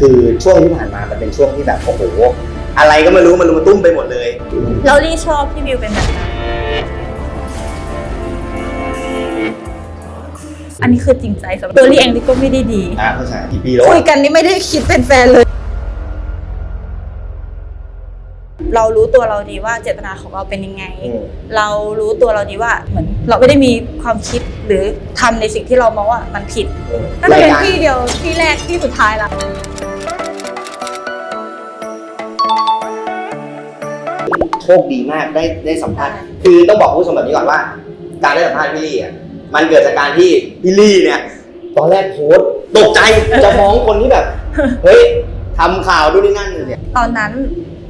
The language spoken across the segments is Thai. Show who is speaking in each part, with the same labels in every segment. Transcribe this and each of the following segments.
Speaker 1: คือช่วงที่ผ่านมามันเป็นช่วงที่แบบโอ้โหอะไรก็ไม่รู้มันรุมมาตุ้มไปหมดเลย
Speaker 2: เราลี่ชอบพี่บิวเป็นแบบนั้นอันนี้คือจริงใจสำหรับตัวลี่เองลี่ก็ไม่ได้ดี
Speaker 1: อะเข้าใจกี่ปีแล้ว
Speaker 2: คุย
Speaker 1: อะ
Speaker 2: กันนี่ไม่ได้คิดเป็นแฟนเลย เรารู้ตัวเราดีว่าเจตนาของเราเป็นยังไง
Speaker 1: อืม
Speaker 2: เรารู้ตัวเราดีว่าเหมือน เราไม่ได้มีความคิดหรือทำในสิ่งที่เรามองว่ามันผิด
Speaker 1: อืม
Speaker 2: น่าจะเป็น
Speaker 1: รายการ
Speaker 2: ที่เดียวที่แรกที่สุดท้ายละ
Speaker 1: โชคดีมากได้ได้สัมภาษณ์คือต้องบอกคุณผู้ชมแบบนี้ก่อนว่า การได้สัมภาษณ์พี่ลี่อะมันเกิดจากการที่พี่ลี่เนี่ย ตอนแรกโพสต์ตกใจจะฟ้องคนที่แบบเฮ้ยทำข่าวดูนนี่นั่นเนี่ย
Speaker 2: ตอนนั้น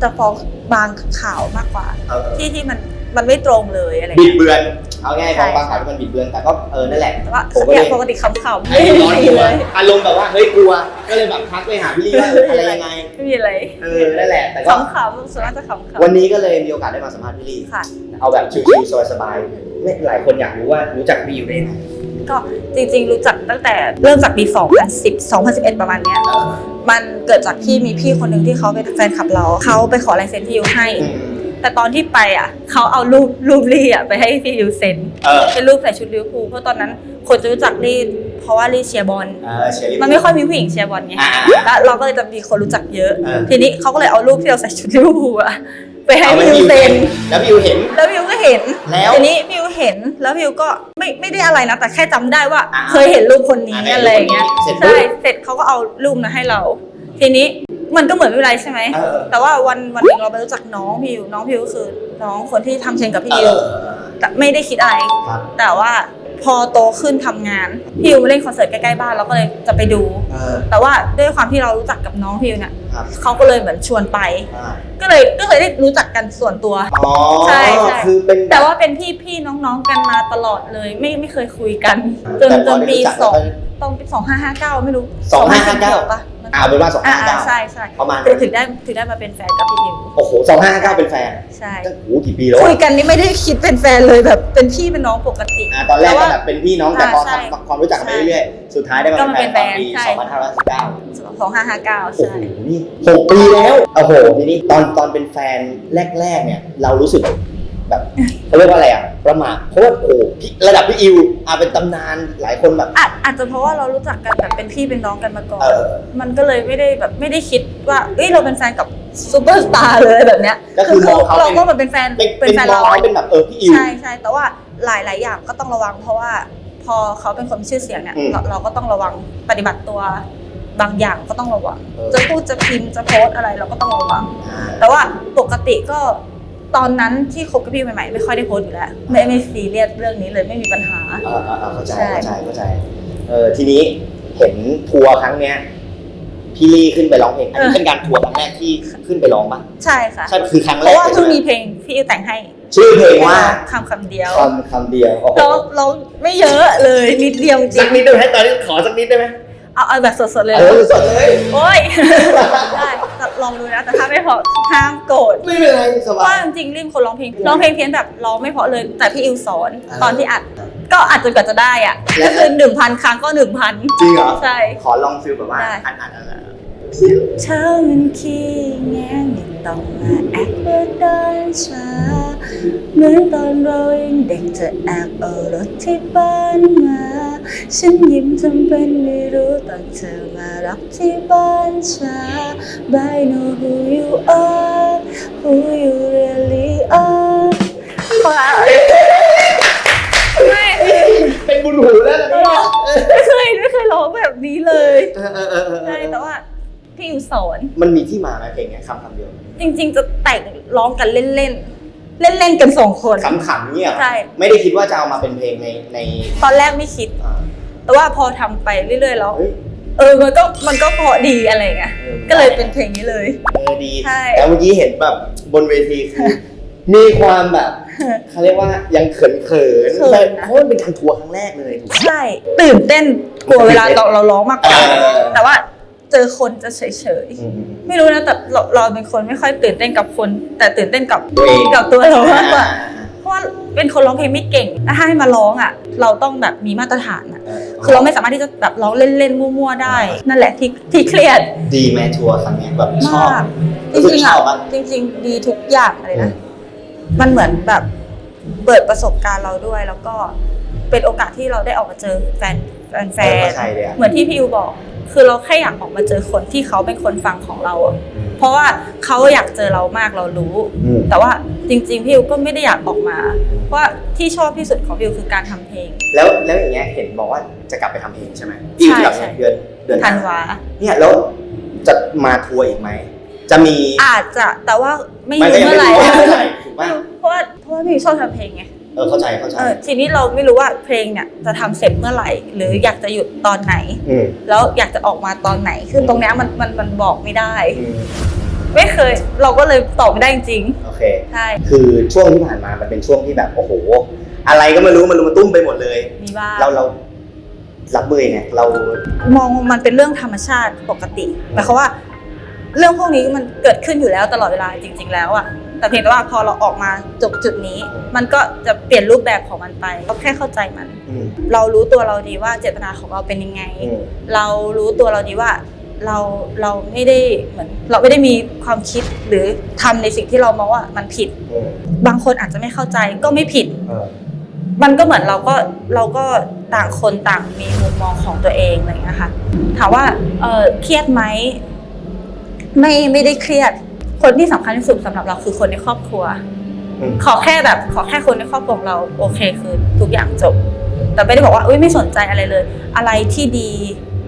Speaker 2: จะฟ้องบางข่าวมากกว่า
Speaker 1: เออ
Speaker 2: ที่ที่มันมันไม่ตรงเลยอะไร
Speaker 1: บิด
Speaker 2: เงี้ย
Speaker 1: เบือน เอาง่ายๆ
Speaker 2: ใช่
Speaker 1: ฟ้องบางข่าวที่มันบิดเบือนแต่ก็เออนั่นแหละ
Speaker 2: แต่ว่า
Speaker 1: ผมก็เลย
Speaker 2: ปกติคำข่าวไม่
Speaker 1: ไอ้ร้อน
Speaker 2: มี
Speaker 1: กลัว
Speaker 2: เลย
Speaker 1: อารมณ์แบบว่าเฮ้ยกลัว ก็เลยแบบทักไปหาพี่ลี่ว่าเอออะไรยังไง
Speaker 2: ไม่มีอะไร
Speaker 1: เออนั่นแหละ แต่ก็
Speaker 2: คำข่าวส่วนมากจะคำข่าว
Speaker 1: วันนี้ก็เลยมีโอกาสได้มาสัมภาษณ์พี่ลี่
Speaker 2: ค่ะ
Speaker 1: เอาแบบชิลๆสบายๆไม่หลายคนอยากรู้ว่ารู้จักพี่อยู่ได้ยังไง
Speaker 2: ก็จริงๆรู้จักตั้งแต่เริ่มจากปี 2010 2011 ประมาณเนี้ย
Speaker 1: เออ
Speaker 2: มันเกิดจากที่มีพี่คนหนึ่งที่เขาเป็นแฟนคลับเรา เขาไปขอลายเซ็นพี่ยูให้
Speaker 1: อืม
Speaker 2: แต่ตอนที่ไปอะเขาเอารูปรูปลี่อะไปให้พี่ยูเซ็น
Speaker 1: เออ
Speaker 2: เป็นรูปใส่ชุดลิเวอร์พูลเพราะตอนนั้นคนจะรู้จักลี่เพราะว่าลี่เชียร์บอล
Speaker 1: เออเชอรี่
Speaker 2: มันไม่ค่อยมีผู้หญิงเชียร์บอลไง
Speaker 1: อ่า
Speaker 2: แล้วเราก็เลยจะมีคนรู้จักเยอะ
Speaker 1: เออ
Speaker 2: ทีนี้เขาก็เลยเอารูปที่เราใส่ชุดลิเวอร์พูลอะไปให้
Speaker 1: เอาไป
Speaker 2: พี่ยูเซ็น
Speaker 1: แล้วพี่ยูเห็น
Speaker 2: แล้ววิวก็เห็น
Speaker 1: แล้ว
Speaker 2: ทีนี้วิวเห็น แล้ววิวก็ไม่ไม่ได้อะไรนะ แต่แค่จำได้ว่า
Speaker 1: อ่า
Speaker 2: เคยเห็นรูปคนนี้
Speaker 1: อ่า
Speaker 2: อะไรอย่างเงี้ย
Speaker 1: เสร็จปุ๊บ
Speaker 2: ใช่ เสร็จเขาก็เอารูปนั้นให้เรา ทีนี้ มันก็เหมือนไม่เป็นไรใช่ไหม
Speaker 1: เออ
Speaker 2: แต่ว่าวันวันหนึ่งเราไปรู้จักน้องพิว น้องพิวก็คือน้องคนที่ทำเชนกับพี่
Speaker 1: เอ
Speaker 2: วิว
Speaker 1: อ
Speaker 2: แต่ไม่ได้คิดอะไร
Speaker 1: ครับ
Speaker 2: แต่ว่าพอโตขึ้นทำงาน พี่วิวมาเล่นคอนเสิร์ตใกล้ๆบ้านเราก็เลยจะไปดู
Speaker 1: เออ
Speaker 2: แต่ว่าด้วยความที่เรารู้จักกับน้องพิวเนี่ย
Speaker 1: ครับ
Speaker 2: เขาก็เลยเหมือนชวนไป
Speaker 1: อ่า
Speaker 2: ก็เลยก็เลยได้รู้จักกันส่วนตัว
Speaker 1: อ๋อ
Speaker 2: ใช่ใช่
Speaker 1: คือเป็น
Speaker 2: แต่ว่าเป็นพี่พี่ๆน้องๆกันมาตลอดเลย ไม่ไม่เคยคุยกัน จน
Speaker 1: แต่พ
Speaker 2: จ
Speaker 1: อนได้
Speaker 2: ปี
Speaker 1: รู้จัก
Speaker 2: สอง
Speaker 1: แล้ว
Speaker 2: ต้องปีสองห้าห้าเก้าไม่รู้
Speaker 1: 2559
Speaker 2: ปะ
Speaker 1: อ่า เอาเป็นว่าสอง
Speaker 2: อ่า
Speaker 1: ห้าเก้า
Speaker 2: ใช่ใช่
Speaker 1: ประมาณ
Speaker 2: ถึงได้ถึงได้มาเป็นแฟนกับพี่ดิว
Speaker 1: โอ้โหสองห้าเก้าเป็นแฟน
Speaker 2: ใช่
Speaker 1: ตั้งโอ้โหกี่ปีแล้ว
Speaker 2: คุย
Speaker 1: อะ
Speaker 2: กันนี่ไม่ได้คิดเป็นแฟนเลยแบบเป็นพี่เป็นน้องปกติ
Speaker 1: อ่าตอนแรก
Speaker 2: ต่
Speaker 1: ก็
Speaker 2: ว่า
Speaker 1: แบบเป็นพี่น้องแต่พอ
Speaker 2: ใช่
Speaker 1: ทำความรู้จักกันไปเรื่อยๆสุดท้ายได้มา
Speaker 2: ก็มา
Speaker 1: เป็นแฟนตอนปี
Speaker 2: เป็นแฟนใช่
Speaker 1: สองพันห้าร้อยสิบเก้า
Speaker 2: สองห้าห้าเก้า
Speaker 1: โอ้
Speaker 2: ใช่
Speaker 1: โหนี่หกปีแล้ว โอ้โห ทีนี้ตอนตอนเป็นแฟนแรก ๆ เนี่ย เรารู้สึก แบบเขาเรียกว่าอะไรอะประมาทเพราะว่าโอ้โหพี่ระดับพี่อิวอะเป็นตำนานหลายคนแบบ
Speaker 2: อาจอาจจะเพราะว่าเรารู้จักกันแบบเป็นพี่เป็นน้องกันมาก่อน
Speaker 1: เออ
Speaker 2: มันก็เลยไม่ได้แบบไม่ได้คิดว่าเอ้ยเราเป็นแฟนกับซูเปอร์สตาร์เลยแบบเนี้ย
Speaker 1: ก็คือมองเขา
Speaker 2: เรา
Speaker 1: เป็น
Speaker 2: ก็เหมือนเป็นแฟน
Speaker 1: เป็น
Speaker 2: เป็
Speaker 1: เป็นน
Speaker 2: แฟน
Speaker 1: มอง
Speaker 2: เรา
Speaker 1: เขาเป็นแบบเออพี่อิว
Speaker 2: ใช่ใช่แต่ว่าหลายหลายอย่างก็ต้องระวัง เพราะว่าพอเขาเป็นคนมีชื่อเสียงเนี่ย
Speaker 1: อืม
Speaker 2: เราเราก็ต้องระวังปฏิบัติตัวบางอย่างก็ต้องระวัง
Speaker 1: เออ
Speaker 2: จะพูดจะพิมพ์จะโพสต์อะไรเราก็ต้องระวัง
Speaker 1: อ่า
Speaker 2: แต่ว่าปกติก็ ตอนนั้นที่คบกับพี่ใหม่ๆไม่ค่อยได้โพสต์อยู่แล้วไม่ไม่ซีเรียสเรื่องนี้เลยไม่มีปัญหา
Speaker 1: อ่าอ่าอ่าเข้าใจ
Speaker 2: ใช่
Speaker 1: เข้าใจเข้าใจเออทีนี้เห็นทัวร์ครั้งเนี้ยพี่ลี่ขึ้นไปร้องเพลงอันนี้เป็นการทัวร์ครั้งแรกที่ขึ้นไปร้องปะ
Speaker 2: ใช่ค่ะ
Speaker 1: ใช่คือครั้ง
Speaker 2: เพ
Speaker 1: แรก
Speaker 2: ราะว่า
Speaker 1: ลย
Speaker 2: เพิ่ง
Speaker 1: ใช่ไห
Speaker 2: มีเพลงที่แต่งให้
Speaker 1: ชื่อเพลงว่า
Speaker 2: คำคำเดียว
Speaker 1: คำคำเดียวโอ้โห
Speaker 2: เราเราไม่เยอะเลยนิดเดียวจริ
Speaker 1: สัก
Speaker 2: ง
Speaker 1: นิดได้ไหมตอนนี้ขอสักนิดได้ไหม
Speaker 2: เอาเอาแบบสดๆเลย
Speaker 1: เออสดเลย
Speaker 2: โอ้ย ได้แต่ ลองดูนะ แต่ถ้าไม่พอห้ามโกรธ
Speaker 1: ไม่เป็นไรส
Speaker 2: เพ
Speaker 1: บา
Speaker 2: ราะ
Speaker 1: ย
Speaker 2: จริงๆริมคนร้องเพลงร้องเพลงเพี้ยนแบบร้องไม่เพราะเลย แต่พี่อิวสอน
Speaker 1: อ่า
Speaker 2: ตอนที่อัด ก็อัดจนกว่าจะได้อะ
Speaker 1: แล้
Speaker 2: ก็
Speaker 1: ว
Speaker 2: คือหนึ่งพันครั้งก็หนึ่งพัน
Speaker 1: จริงเหรอ
Speaker 2: ใช่
Speaker 1: ขอลองฟิลแบบว่า
Speaker 2: ได้
Speaker 1: อันอันอันอัน
Speaker 2: เธอมันขี้แงไม่ต้องมาแอบเปิดเดินช้า เหมือนตอนเรายังเด็กจะแอบเอารถที่บ้านมา ฉันยิ้มทำเป็นไม่รู้ตอนเธอมารับที่บ้านช้า But I know who you are who you really are พไม่
Speaker 1: เป็นบุญหูแล้วนะ
Speaker 2: ไม่เคยไม่เคยร้องแบบนี้เลย
Speaker 1: เออเออเออเออ
Speaker 2: ใช่แต่ว่าพี่อิวสอน
Speaker 1: มันมีที่มาไหมเพลงเนี้ยคำคำเดียว
Speaker 2: จริง ๆ จะแต่งร้องกันเล่นๆ เล่นๆกันสองคน
Speaker 1: ขำขำๆเนี่ยเหรอ
Speaker 2: ใช่
Speaker 1: ไม่ได้คิดว่าจะเอามาเป็นเพลงในใน
Speaker 2: ตอนแรกไม่คิด
Speaker 1: อ่า
Speaker 2: แต่ว่าพอทำไปเรื่อยๆแล้ว
Speaker 1: เฮ้ย
Speaker 2: เออมันก็มันก็เพราะดีอะไรเงี้ย
Speaker 1: ออ
Speaker 2: ก็เลยเป็นเพลงนี้เลย
Speaker 1: เออดี
Speaker 2: ใช่
Speaker 1: แต่เมื่อกี้เห็นแบบบนเวทีคือมีความแบบเขาเรียกว่ายังเขินเขิน
Speaker 2: เขินนะ
Speaker 1: เพราะมันเป็นการทัวร์ครั้งแรกเลยถูกไหม
Speaker 2: ใช่ ตื่นเต้นกลัวเวลาเราเราร้องมากกว่า
Speaker 1: เออ
Speaker 2: แต่ว่า เจอคนจะเฉย
Speaker 1: อืม
Speaker 2: ๆไม่รู้นะแต่เราเราเป็นคนไม่ค่อยตื่นเต้นกับคน แต่ตื่นเต้นกับ
Speaker 1: ตัวเอง
Speaker 2: กับตัวเรามากกว่า
Speaker 1: อ่
Speaker 2: เพราะว่าเป็นคนร้องเพลงไม่เก่งถ้าให้มาร้องอะ เราต้องแบบมีมาตรฐานอะ
Speaker 1: เออ
Speaker 2: คือเราไม่สามารถที่จะแบบร้องเล่นๆมั่วๆได้ นั่นแหละที่ที่เครียด
Speaker 1: ดีแมทัวร์ครั้งเนี้ยแบบชอบ
Speaker 2: มากจ
Speaker 1: รู้สึก
Speaker 2: ริงๆ
Speaker 1: ช
Speaker 2: อะ
Speaker 1: อบปะ
Speaker 2: จริง ๆ ดีทุกอย่างเลยนะมันเหมือนแบบเปิดประสบการณ์เราด้วยแล้วก็เป็นโอกาสที่เราได้ออกมาเจอแฟน แฟนแฟ
Speaker 1: เออนเข้าใจเลยอะ
Speaker 2: เหมือนที่พี่ยูบอก คือเราแค่อยากออกมาเจอคนที่เขาเป็นคนฟังของเราอะเพราะว่าเขาอยากเจอเรามากเรารู้
Speaker 1: อืม
Speaker 2: แต่ว่าจริงๆพี่ยูก็ไม่ได้อยากออกมาเพราะว่าที่ชอบที่สุดของพี่ยูคือการทำเพลง
Speaker 1: แล้วแล้วอย่างเงี้ยเห็นบอกว่าจะกลับไปทำเพลงใช่ไหมที่กลับ
Speaker 2: ใช่
Speaker 1: เดือนเดือน
Speaker 2: ธันวา
Speaker 1: เนี่ยแล้วจะมาทัวร์อีกไหมจะมี
Speaker 2: อาจจะแต่ว่าไม่
Speaker 1: มัน
Speaker 2: รู้
Speaker 1: ก็ยัง
Speaker 2: เมื่อไหร่
Speaker 1: ไม่รู้ว่าเมื่อไหร่ถูก
Speaker 2: ไม่
Speaker 1: ป่ะ
Speaker 2: รู้เพราะว่าเพราะว่าพี่ยูชอบทำเพลงไง
Speaker 1: เออเข้าใจเข้าใจ
Speaker 2: เออทีนี้เราไม่รู้ว่าเพลงเนี่ยจะทำเสร็จเมื่อไหร่ หรืออยากจะหยุดตอนไหน
Speaker 1: อืม
Speaker 2: แล้วอยากจะออกมาตอนไหน คือตรงเนี้ยมันมันมันบอกไม่ได้
Speaker 1: อืม
Speaker 2: ไม่เคย เราก็เลยตอบไม่ได้จริง
Speaker 1: โอเค
Speaker 2: ๆใช่
Speaker 1: คือช่วงที่ผ่านมามันเป็นช่วงที่แบบโอ้โห อะไรก็ไม่รู้มันรุมมาตุ้มไปหมดเลย
Speaker 2: มีบ้าง
Speaker 1: เราเรารับมือยังไงเรา
Speaker 2: มองมันเป็นเรื่องธรรมชาติปกติหมายความว่า เรื่องพวกนี้มันเกิดขึ้นอยู่แล้วตลอดเวลาจริง ๆ แล้วอะ แต่เพียงแต่ว่าพอเราออกมาจบจุดนี้ มันก็จะเปลี่ยนรูปแบบของมันไปเราแค่เข้าใจมัน
Speaker 1: อืม
Speaker 2: เรารู้ตัวเราดีว่าเจตนาของเราเป็นยังไง
Speaker 1: อืม
Speaker 2: เรารู้ตัวเราดีว่าเราเราไม่ได้เหมือนเราไม่ได้มีความคิดหรือทำในสิ่งที่เรามองว่ามันผิด
Speaker 1: อืม
Speaker 2: บางคนอาจจะไม่เข้าใจก็ไม่ผิด
Speaker 1: เออ
Speaker 2: มันก็เหมือนเราก็เราก็ต่างคนต่างมีมุมมองของตัวเองอะไรอย่างเงี้ยค่ะถามว่าเออเครียดไหมไม่ไม่ได้เครียด คนที่สำคัญที่สุดสำหรับเราคือคนในครอบครัว
Speaker 1: อืม
Speaker 2: ขอแค่แบบขอแค่คนในครอบครัวของเราโอเคคือทุกอย่างจบ แต่ไม่ได้บอกว่าอุ้ยไม่สนใจอะไรเลย อะไรที่ดี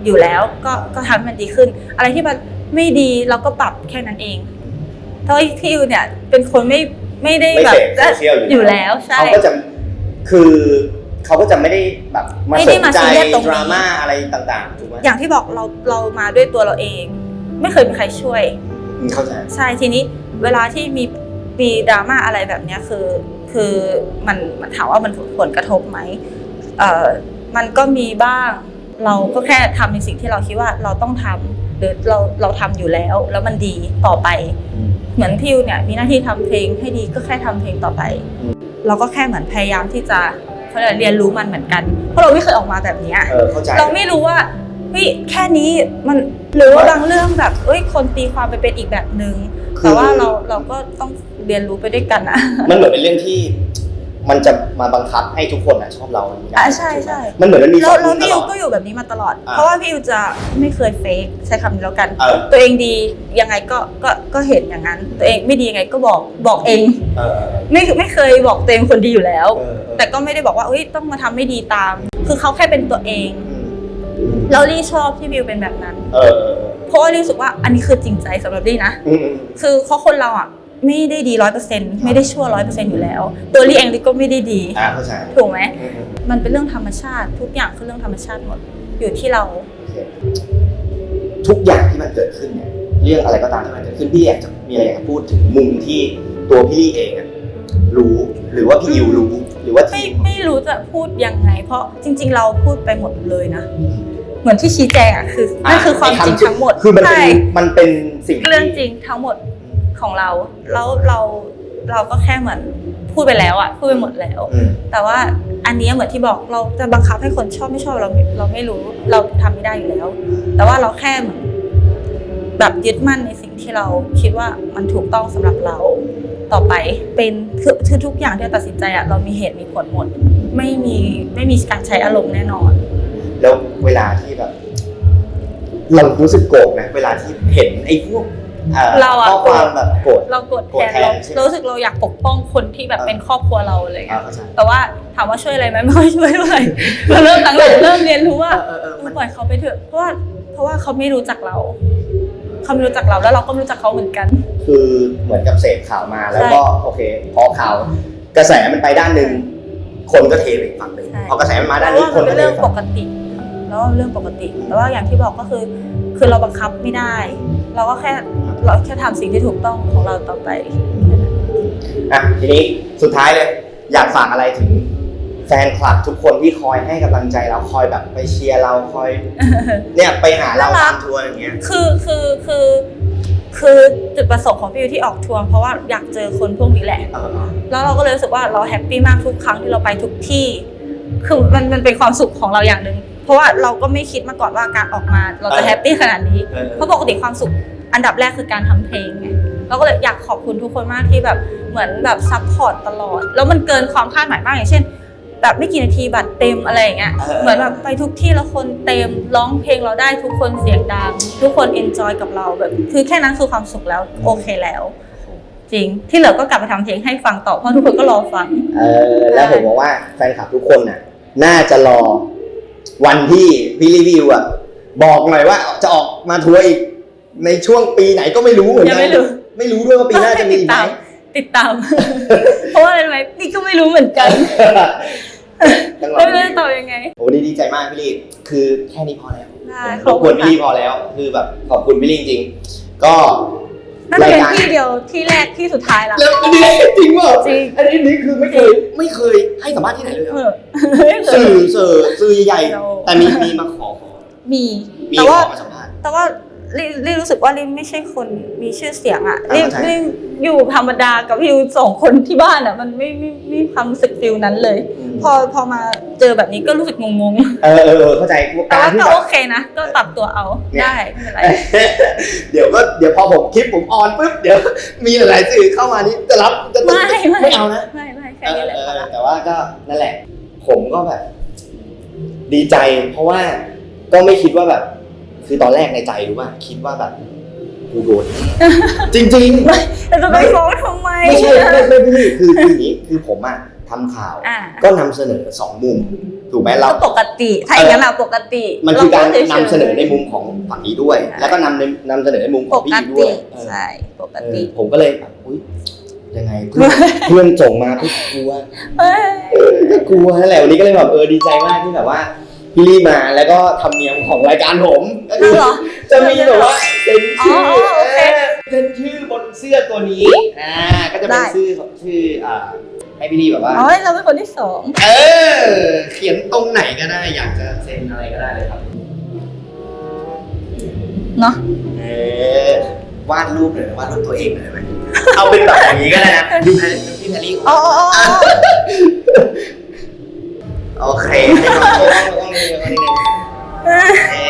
Speaker 2: อยู่แล้วก็ก็ทำให้มันดีขึ้น อะไรที่มันไม่ดีเราก็ปรับแค่นั้นเองเพราะที่ยูเนี่ยเป็นคนไม่ไม่ได้
Speaker 1: ไม่
Speaker 2: แบบ
Speaker 1: เสพโซเชียล
Speaker 2: อยู่แล้วใช่
Speaker 1: เขาก็จะคือเขาก็จะไม่ได้แบบมา
Speaker 2: ไม่
Speaker 1: ส
Speaker 2: ได้
Speaker 1: น
Speaker 2: มา
Speaker 1: ใจ
Speaker 2: ซีเรียสตรงนี้
Speaker 1: ดราม่าอะไรต่างๆถูกไหม
Speaker 2: อย่างที่บอกเราเรามาด้วยตัวเราเอง ไม่เคยมีใครช่วย
Speaker 1: อืม เข้าใจ
Speaker 2: ใช่ทีนี้เวลาที่มีมีดราม่าอะไรแบบเนี้ยคือคือมันมันถามว่ามันผลกระทบไหมเอ่อมันก็มีบ้าง เราก็แค่ทำในสิ่งที่เราคิดว่าเราต้องทำหรือเราเราทำอยู่แล้วแล้วมันดีต่อไป
Speaker 1: อืม
Speaker 2: เหมือนพิวเนี่ยมีหน้าที่ทำเพลงให้ดีก็แค่ทำเพลงต่อไป
Speaker 1: อืม
Speaker 2: เราก็แค่เหมือนพยายามที่จะเขาเรียกอะไรเรียนรู้มันเหมือนกัน เพราะเราไม่เคยออกมาแบบเนี้ย
Speaker 1: เออเข้าใจ
Speaker 2: เราไม่รู้ว่า เฮ้ยแค่นี้มันหรือว่าบางเรื่องแบบเอ้ยคนตีความไปเป็นอีกแบบหนึ่ง
Speaker 1: คือ
Speaker 2: แต่ว่าเราเราก็ต้องเรียนรู้ไปด้วยกันนะ
Speaker 1: มันเหมือนเป็นเรื่องที่มันจะมาบังคับให้ทุกคนอะชอบเรามันไม่ได้
Speaker 2: อะใช่
Speaker 1: ถูกไหม
Speaker 2: ใช่
Speaker 1: มันเหมือนมันมีส
Speaker 2: แล้
Speaker 1: อ
Speaker 2: ว
Speaker 1: ง
Speaker 2: แล้
Speaker 1: มุ
Speaker 2: ว
Speaker 1: มต
Speaker 2: พี่
Speaker 1: ล
Speaker 2: ยู
Speaker 1: อด
Speaker 2: ก็อยู่แบบนี้มาตลอด
Speaker 1: อ่า
Speaker 2: เพราะว่าพี่ยูจะไม่เคยเฟกใช้คำนี้แล้วกัน
Speaker 1: เออ
Speaker 2: ตัวเองดียังไงก็ก็ก็เห็นอย่างนั้น ตัวเองไม่ดียังไงก็บอกบอกเอง
Speaker 1: เออเออ
Speaker 2: ไม่ไม่เคยบอกตัวเองคนดีอยู่แล้ว
Speaker 1: เออเออ
Speaker 2: แต่ก็ไม่ได้บอกว่าเอ้ยต้องมาทำไม่ดีตาม คือเขาแค่เป็นตัวเอง
Speaker 1: อืม
Speaker 2: แล้วลี่ชอบที่วิวเป็นแบบนั้น
Speaker 1: เออเออเออ
Speaker 2: เพราะว่าลี่รู้สึกว่าอันนี้คือจริงใจสำหรับลี่นะ
Speaker 1: อืมอืม
Speaker 2: คือเพราะคนเราอะไม่ได้ดีร้อยเปอร์เซ็นต์ไม่ได้ชั่วร้อยเปอร์เซ็นต์อยู่แล้ว ตัวลี่เองลี่ก็ไม่ได้ดี
Speaker 1: อ่าเข้าใจ
Speaker 2: ถูกไหม
Speaker 1: อืมอืม
Speaker 2: มันเป็นเรื่องธรรมชาติ ทุกอย่างคือเรื่องธรรมชาติหมด อยู่ที่เรา
Speaker 1: โอเคทุกอย่างที่มันเกิดขึ้นเนี่ยเรื่องอะไรก็ตามที่มันเกิดขึ้นพี่อยากจะมีอะไรอยากจะพูดถึงมุมที่ตัวพี่ลี่เองอะรู้หรือว่าพี่ยิวรู้ห รือว่า
Speaker 2: ไม่
Speaker 1: ทีม
Speaker 2: ไม่รู้จะพูดยังไง เพราะจริง ๆ เราพูดไปหมดเลยนะ เหมือนที่ชี้แจงอะคือนั่นคือความจริงทั้งหมด
Speaker 1: คือมันเป็
Speaker 2: ใช่
Speaker 1: นมันเป็นสิ่งที่
Speaker 2: เรื่องจริงทั้งหมดของเรา แล้วเราเราก็แค่เหมือนพูดไปแล้วอะพูดไปหมดแล้ว
Speaker 1: อืม
Speaker 2: แต่ว่าอันเนี้ยเหมือนที่บอกเราจะบังคับให้คนชอบไม่ชอบเราไม่เราไม่รู้เราทำไม่ได้อยู่แล้ว แต่ว่าเราแค่เหมือนแบบยึดมั่นในสิ่งที่เราคิดว่ามันถูกต้องสำหรับเรา ต่อไปเป็นคือคือทุกอย่างที่เราตัดสินใจอะเรามีเหตุมีผลหมด ไม่มีไม่มีการใช้อารมณ์แน่นอน
Speaker 1: แล้วเวลาที่แบบเรารู้สึกโกรธนะเวลาที่เห็นไอ้พวกอ่
Speaker 2: เราอะ
Speaker 1: ข้อความแบบโกรธ
Speaker 2: เรากดแทน
Speaker 1: กดแทน
Speaker 2: เรา
Speaker 1: ใช่ไหม
Speaker 2: เรารู้สึกเราอยากปกป้องคนที่แบบ
Speaker 1: เออ
Speaker 2: เป็นครอบครัวเราอะไร
Speaker 1: อ่า
Speaker 2: เงี้ย
Speaker 1: เข้าใจ
Speaker 2: แต่ว่าถามว่าช่วยอะไรไหมไม่ค่อยช่วยเท่าไหร่เราเริ่มหลังๆเริ่มเรียนรู้ว่า
Speaker 1: เออเออเออมัน
Speaker 2: ปล่อยเขาไปเถอะเพราะว่าเพราะว่าเขาไม่รู้จักเราเขาไม่รู้จักเราแล้วเราก็ไม่รู้จักเขาเหมือนกัน
Speaker 1: คือเหมือนกับเสพข่าวมาแล้ว
Speaker 2: ใช่
Speaker 1: ก็โอเคพอข่าว กระแสมันไปด้านหนึ่งคนก็เทไปอีกฝั่งหนึ่ง
Speaker 2: ใช่
Speaker 1: พอกระแสมันมา
Speaker 2: เพ
Speaker 1: ด้าน
Speaker 2: ราะ
Speaker 1: นี้
Speaker 2: ว่า
Speaker 1: ค
Speaker 2: มัน
Speaker 1: น
Speaker 2: เป็
Speaker 1: ก็
Speaker 2: น
Speaker 1: เท
Speaker 2: เรื่อง
Speaker 1: ไป
Speaker 2: ป
Speaker 1: ฝั่ง
Speaker 2: กติแล้วเรื่องปกติ แต่ว่าอย่างที่บอกก็คือ คือเราบังคับไม่ได้ เราก็แค่เราแค่ทำสิ่งที่ถูกต้องของเราต่อไป
Speaker 1: อะทีนี้สุดท้ายเลย อยากฝากอะไรถึง แฟนคลับทุกคนที่คอยให้กำลังใจเราคอยแบบไปเชียร์เราคอย เนี่ยไปหาเรา
Speaker 2: น่ารั
Speaker 1: ตาก มทัวร์อย่างเงี้ย
Speaker 2: คือคือคือ คือจุดประสงค์ของพี่ยูที่ออกทัวร์เพราะว่าอยากเจอคนพวกนี้แหละ
Speaker 1: เออ
Speaker 2: แล้วเราก็เลยรู้สึกว่าเราแฮปปี้มากทุกครั้งที่เราไปทุกที่ คือมันมันเป็นความสุขของเราอย่างหนึ่ง เพราะว่าเราก็ไม่คิดมาก่อนว่าการออกมาเราจะ
Speaker 1: เออ
Speaker 2: แฮปปี้ขนาดนี้
Speaker 1: เออ
Speaker 2: เพราะปกติความสุขอันดับแรกคือการทำเพลงไงเราก็เลยอยากขอบคุณทุกคนมากที่แบบเหมือนแบบซัพพอร์ตตลอด แล้วมันเกินความคาดหมายมากอย่างเช่น แบบไม่กี่นาทีบัตรเต็มอะไรอย่างเงี้ย
Speaker 1: เออ
Speaker 2: เหมือนแบบไปทุกที่แล้วคนเต็มร้องเพลงเราได้ทุกคนเสียงดัง ทุกคนเอนจอยกับเราแบบคือแค่นั้นคือความสุขแล้วโอเคแล้ว จริง ที่เหลือก็กลับไปทำเพลงให้ฟังต่อเพราะทุกคนก็รอฟัง
Speaker 1: เออแล้วผมบอกว่าแฟนคลับทุกคนน่ะ น่าจะรอวันที่พี่รีวิวอะ บอกหน่อยว่าจะออกมาทัวร์อีก ในช่วงปีไหนก็ไม่รู้เหมือนกั
Speaker 2: ยังไม่รู้
Speaker 1: ไม่รู้ด้วยว่าปีหน้าจะมี
Speaker 2: ติด
Speaker 1: ไหม
Speaker 2: ตาม ติดตาม เพราะว่าอะไรรู้ไหมนี่ก็ไม่รู้เหมือนกัน
Speaker 1: ต้องรอ
Speaker 2: ไม่รู้จะตอบยังไง
Speaker 1: โอ้วันนี้ดีใจมากพี่ลีคือแค่นี้พอแล้ว
Speaker 2: ได้
Speaker 1: รบกวนพี่ลีพอแล้ว คือแบบขอบคุณพี่ลีจริงๆ ก็
Speaker 2: น่าจะเป็นที่เดียวที่แรกที่สุดท้ายละ
Speaker 1: แล้วอันนี้จริงเปล่า
Speaker 2: จริง
Speaker 1: อันนี้นี่คือไม่เคยไม่เคยให้สัมภาษณ์ที่ไหนเลยเหร
Speaker 2: เอ
Speaker 1: อ
Speaker 2: อ
Speaker 1: สื่อสื่อสื่อใหญ่
Speaker 2: เรา
Speaker 1: ๆแต่มีมีมาขอขอ
Speaker 2: มี
Speaker 1: มี
Speaker 2: แต่
Speaker 1: ข
Speaker 2: ว่า
Speaker 1: อมาสัมภาษณ์
Speaker 2: แต่ว่า ลิลิรู้สึกว่าลิไม่ใช่คนมีชื่อเสียงอะ
Speaker 1: อ่า
Speaker 2: ลิ
Speaker 1: เข้าใจ
Speaker 2: ลิอยู่ธรรมดากับพี่ยูสองคนที่บ้านอะมันไม่ไม่ไม่มีความรู้สึกฟิลนั้นเลย พอพอมาเจอแบบนี้ก็รู้สึกงง
Speaker 1: เออเออเออเข้าใจ
Speaker 2: ๆแต่
Speaker 1: การ
Speaker 2: ว่า
Speaker 1: ที่
Speaker 2: ก็
Speaker 1: แบบ
Speaker 2: โอเคนะก็ปรับตัวเอา
Speaker 1: เนี่ย
Speaker 2: ได้ไม่เป็นไร
Speaker 1: เดี๋ยวก็เดี๋ยวพอผมคลิปผมออนปุ๊บเดี๋ยวมีหลายๆสื่อเข้ามานี่จะรับจะตึ๊ด
Speaker 2: ไม่ไม่
Speaker 1: ไม่เอานะ
Speaker 2: ไม่ไม่แค่
Speaker 1: เออ
Speaker 2: นี้แหละ
Speaker 1: เอ
Speaker 2: พอ
Speaker 1: อ
Speaker 2: ละ
Speaker 1: แต่ว่าก็นั่นแหละ ผมก็แบบ ดีใจ เพราะว่าก็ไม่คิดว่าแบบ คือตอนแรกในใจรู้ว่าคิดว่าแบบกูโดนแน่จริง ๆ
Speaker 2: แต่จะไปฟ้องทำไม
Speaker 1: ไม่ใช่ไม่ไม่ไม่พี่คือคืออย่างนี้คือผมอะทำข่าว
Speaker 2: อ่า
Speaker 1: ก็นำเสนอสองมุม ถูกไหมเรา
Speaker 2: ก็ปกติถ้าอย่างนั้นอะปกติ
Speaker 1: มันคือการ
Speaker 2: เฉยๆ
Speaker 1: นำเสนอในมุมของฝั่งนี้ด้วย
Speaker 2: ใช่
Speaker 1: แล้วก็นำในนำเสนอในมุมข
Speaker 2: ป
Speaker 1: องพี่
Speaker 2: ก
Speaker 1: ด้ว
Speaker 2: ติ
Speaker 1: ยเออ
Speaker 2: ใช่ปก
Speaker 1: เอ
Speaker 2: ติ
Speaker 1: อผมก็เลยแบบอุ้ยยังไงเพื่อนเพื่อนส่งมาพี่กลัว
Speaker 2: เอ้ย
Speaker 1: ก็กลัวนั่นแหละวันนี้ก็เลยแบบเออดีใจมากที่แบบว่า พี่ลี่มาแล้วก็ทำเนียมของรายการผมก็คือ
Speaker 2: เหรอ
Speaker 1: จะมีแบบว่าเซ็นชื่อ
Speaker 2: อ๋อโอเค
Speaker 1: เออเซ็นชื่อบนเสื้อตัวนี้อ่าก็จะเป็น
Speaker 2: ได้
Speaker 1: ชื่อชื่ออ่าให้พี่ลี่แบบว่า
Speaker 2: อ๋อเราเป็นคนที่สอง
Speaker 1: เออ เขียนตรงไหนก็ได้ อยากจะเซ็นอะไรก็ได้เลยครับ
Speaker 2: เนาะ
Speaker 1: เออวาดรูปหน่อยวาดรูปตัวเองหน่อยได้ไหม เอาเป็นแบบอย่างนี้ก็ได้นะดูแพรพี่แพรรี่
Speaker 2: อ๋ออ๋ออ๋ออ๋อ
Speaker 1: โอเคให้น้องต้องต้องนี่ต้องนี่เอ๊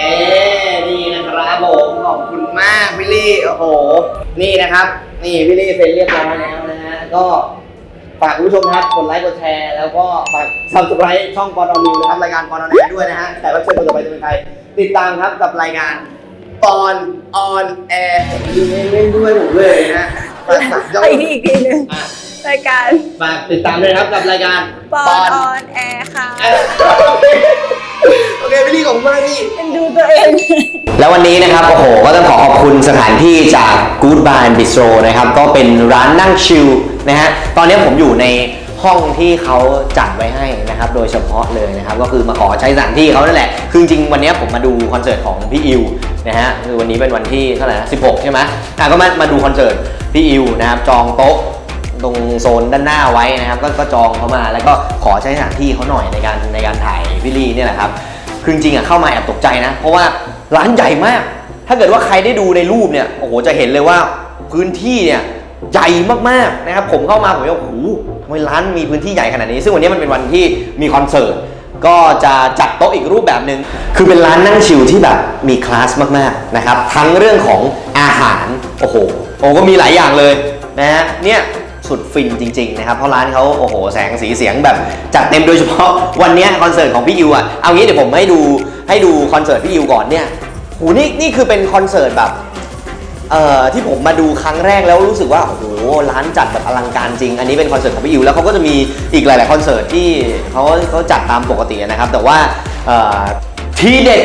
Speaker 1: นี่นะครับผมขอบคุณมากพี่ลี่โอ้โห นี่นะครับ นี่พี่ลี่เซ็นเรียบร้อยแล้วนะฮะก็ฝากคุณผู้ชมนะครับกดไลค์กดแชร์ แล้วก็ฝากซับสไครต์ช่องปอนอนิวนะครับรายการปอนอแนด้วยนะฮะแต่ว่าเชิญคนต่อไปจะเป็นใครติดตามครับกับรายการปอนออนแอร์ยิงเล่นด้วยผมเลยนะฝากฝากช่อ
Speaker 2: อีกทีหนึง
Speaker 1: อะ
Speaker 2: รายการ
Speaker 1: ฝากติดตามด้วยนะครับกับรายการ
Speaker 2: ปอนออนแอร์ค่ะ
Speaker 1: เออโอเคพี่ลี่ของมากพี่
Speaker 2: เป็นดูตัวเอง
Speaker 1: แล้ววันนี้นะครับ โอ้โห ก็ต้องขอขอบคุณสถานที่จาก Good Bar and Bistro นะครับ ก็เป็นร้านนั่งชิลนะฮะ ตอนนี้ผมอยู่ในห้องที่เขาจัดไว้ให้นะครับ โดยเฉพาะเลยนะครับ ก็คือมาขอใช้สถานที่เขานั่นแหละ คือจริงๆวันนี้ผมมาดูคอนเสิร์ตของพี่อิวนะฮะ คือวันนี้เป็นวันที่เท่าไหร่นะ16 ใช่ไหมอะก็มามาดูคอนเสิร์ตพี่อิวนะครับ จองโต๊ะ ตรงโซนด้านหน้าไว้นะครับก็ก็จองเขามาแล้วก็ขอใช้สถานที่เขาหน่อยในการในการถ่ายพี่ลี่เนี่ยแหละครับคือจริงๆอะเข้ามาแอบตกใจนะ เพราะว่าร้านใหญ่มาก ถ้าเกิดว่าใครได้ดูในรูปเนี่ยโอ้โหจะเห็นเลยว่าพื้นที่เนี่ยใหญ่มากๆนะครับผมเข้ามาผมก็โอ้โหทำไมร้านมีพื้นที่ใหญ่ขนาดนี้ ซึ่งวันนี้มันเป็นวันที่มีคอนเสิร์ตก็จะจัดโต๊ะอีกรูปแบบหนึ่งคือเป็นร้านนั่งชิลที่แบบมีคลาสมากๆนะครับทั้งเรื่องของอาหารโอ้โหโอ้ก็มีหลายอย่างเลยนะฮะเนี่ย สุดฟินจริงๆนะครับเพราะร้านเขาโอ้โหแสงสีเสียงแบบจัดเต็มโดยเฉพาะวันนี้คอนเสิร์ตของพี่อิวอะเอางี้เดี๋ยวผมให้ดูให้ดูคอนเสิร์ตพี่อิวก่อนเนี่ยโหนี่นี่คือเป็นคอนเสิร์ตแบบเอ่อที่ผมมาดูครั้งแรกแล้วรู้สึกว่าโอ้โหร้านจัดแบบอลังการจริง อันนี้เป็นคอนเสิร์ตของพี่อิวแล้วเขาก็จะมีอีกหลาย ๆ คอนเสิร์ตที่เขาเขาจัดตามปกตินะครับ แต่ว่าเอ่อทีเด็ด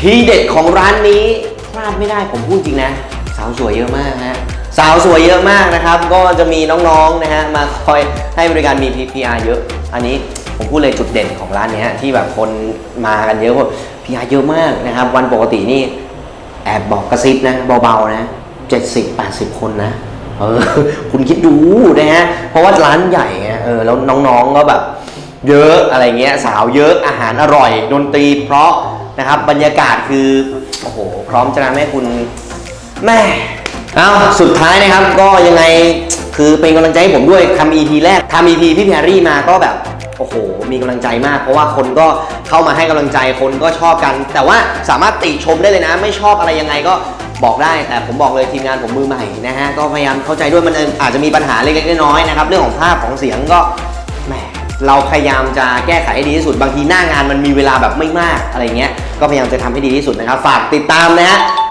Speaker 1: ทีเด็ดของร้านนี้พลาดไม่ได้ผมพูดจริงนะ สาวสวยเยอะมากฮะ สาวสวยเยอะมากนะครับ ก็จะมีน้องๆนะฮะมาคอยให้บริการมี PR เยอะ อันนี้ผมพูดเลยจุดเด่นของร้านเนี้ยที่แบบคนมากันเยอะ PR เยอะมากนะครับ วันปกตินี่แอบบอกกระซิบนะเบาๆนะเจ็ดสิบแปดสิบคนนะเออคุณคิดดูนะฮะเพราะว่าร้านใหญ่ไงเออแล้วน้องๆก็แบบเยอะอะไรเงี้ยสาวเยอะอาหารอร่อยดนตรีเพราะนะครับบรรยากาศคือโอ้โหพร้อมจะทำให้คุณแม่ เอาสุดท้ายนะครับก็ยังไงคือเป็นกำลังใจให้ผมด้วยทำ EP แรกทำ EP พี่แพรรี่มาก็แบบโอ้โห มีกำลังใจมาก เพราะว่าคนก็เข้ามาให้กำลังใจคนก็ชอบกัน แต่ว่าสามารถติชมได้เลยนะ ไม่ชอบอะไรยังไงก็บอกได้ แต่ผมบอกเลยทีมงานผมมือใหม่นะฮะ ก็พยายามเข้าใจด้วยมันอาจจะมีปัญหาเล็กๆน้อยๆนะครับ เรื่องของภาพของเสียงก็แหมเราพยายามจะแก้ไขให้ดีที่สุด บางทีหน้างานมันมีเวลาแบบไม่มากอะไรเงี้ย ก็พยายามจะทำให้ดีที่สุดนะครับ ฝากติดตามนะฮะ